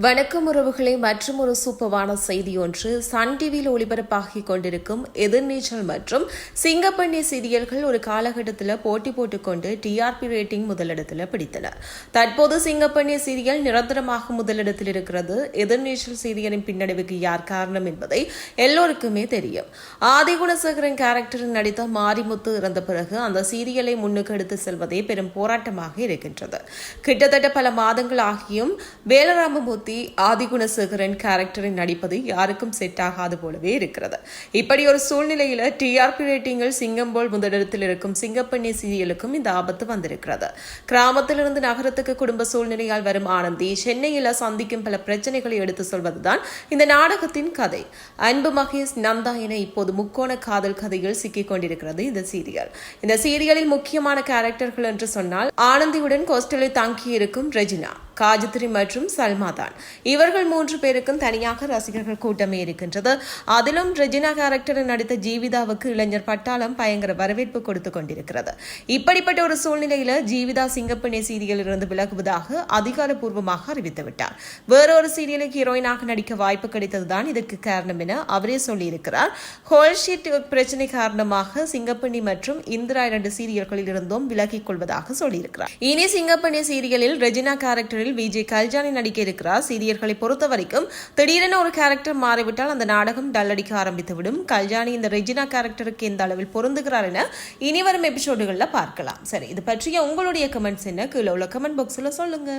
வணக்கம் உறவுகளை மற்றும் ஒரு சூப்பவான செய்தி ஒன்று. சன் டிவியில் ஒளிபரப்பாகிக் கொண்டிருக்கும் எதிர்நீச்சல் மற்றும் சிங்கப்பண்ணி சீரியல்கள் ஒரு காலகட்டத்தில் போட்டி போட்டுக்கொண்டு டிஆர்பி ரேட்டிங் முதலிடத்தில் பிடித்தன. தற்போது சிங்கப்பண்ணி சீரியல் நிரந்தரமாக முதலிடத்தில் இருக்கிறது. எதிர்நீச்சல் சீரியலின் பின்னடைவுக்கு யார் காரணம் என்பதை எல்லோருக்குமே தெரியும். ஆதிகுணசகரன் கேரக்டரில் நடித்த மாரிமுத்து இறந்த பிறகு அந்த சீரியலை முன்னுக்கு எடுத்து செல்வதே பெரும் போராட்டமாக இருக்கின்றது. கிட்டத்தட்ட பல மாதங்கள் ஆகியும் வேலராமமூர்த்தி ஆதிகுணசேகரன் கேரக்டரில் நடிப்பது யாருக்கும் செட் ஆகாது போலவே இருக்கிறது. இப்படி ஒரு சூழ்நிலையில டிஆர்பி ரேட்டிங்கில் சிங்கம்போல் முதலிடத்தில் இருக்கும் சிங்கப்பண்ணி சீரியலுக்கும் இந்த ஆபத்து வந்திருக்கிறது. கிராமத்திலிருந்து நகரத்துக்கு குடும்ப சூழ்நிலையால் வரும் ஆனந்தி சென்னையில் சந்திக்கும் பல பிரச்சனைகளை எடுத்து சொல்வதுதான் இந்த நாடகத்தின் கதை. அன்பு மகேஷ் நந்தா என இப்போது முக்கோண காதல் கதையில் சிக்கிக் கொண்டிருக்கிறது இந்த சீரியல். இந்த சீரியலில் முக்கியமான கேரக்டர்கள் என்று சொன்னால் ஆனந்தியுடன் கோஸ்டலில் தங்கியிருக்கும் ரெஜினா. காஜத்ரி மற்றும் சல்மா தான். இவர்கள் மூன்று பேருக்கும் தனியாக ரசிகர்கள் கூட்டமே இருக்கின்றது. அதிலும் ரெஜினா கேரக்டரில் நடித்த ஜீவிதாவுக்கு இளைஞர் பட்டாளம் பயங்கர வரவேற்பு கொடுத்து கொண்டிருக்கிறது. இப்படிப்பட்ட ஒரு சூழ்நிலையில் ஜீவிதா சிங்கப்பண்ணி சீரியலில் இருந்து விலகுவதாக அதிகாரப்பூர்வமாக அறிவித்து விட்டார் வேறொரு சீரியலுக்கு ஹீரோயினாக நடிக்க வாய்ப்பு கிடைத்ததுதான் இதற்கு காரணம் என அவரே சொல்லியிருக்கிறார். ஹோல்ஷீட் பிரச்சனை காரணமாக சிங்கப்பண்ணி மற்றும் இந்திரா இரண்டு சீரியல்களில் இருந்தும் விலகிக் கொள்வதாக சொல்லியிருக்கிறார். இனி சிங்கப்பண்ணி சீரியலில் ரெஜினா கேரக்டர் கேரக்டரில் விஜய் கல்ஜானி நடிக்க இருக்கிறார். சீரியர்களை பொறுத்த வரைக்கும் திடீரென ஒரு கேரக்டர் மாறிவிட்டால் அந்த நாடகம் டல்லடிக்க ஆரம்பித்துவிடும். கல்ஜானி இந்த ரெஜினா கேரக்டருக்கு எந்த அளவில் பொருந்துகிறார் என இனி வரும் எபிசோடுகளில் பார்க்கலாம். சரி இது பற்றிய உங்களுடைய கமெண்ட்ஸ் என்ன? கீழே உள்ள கமெண்ட் பாக்ஸில் சொல்லுங்க.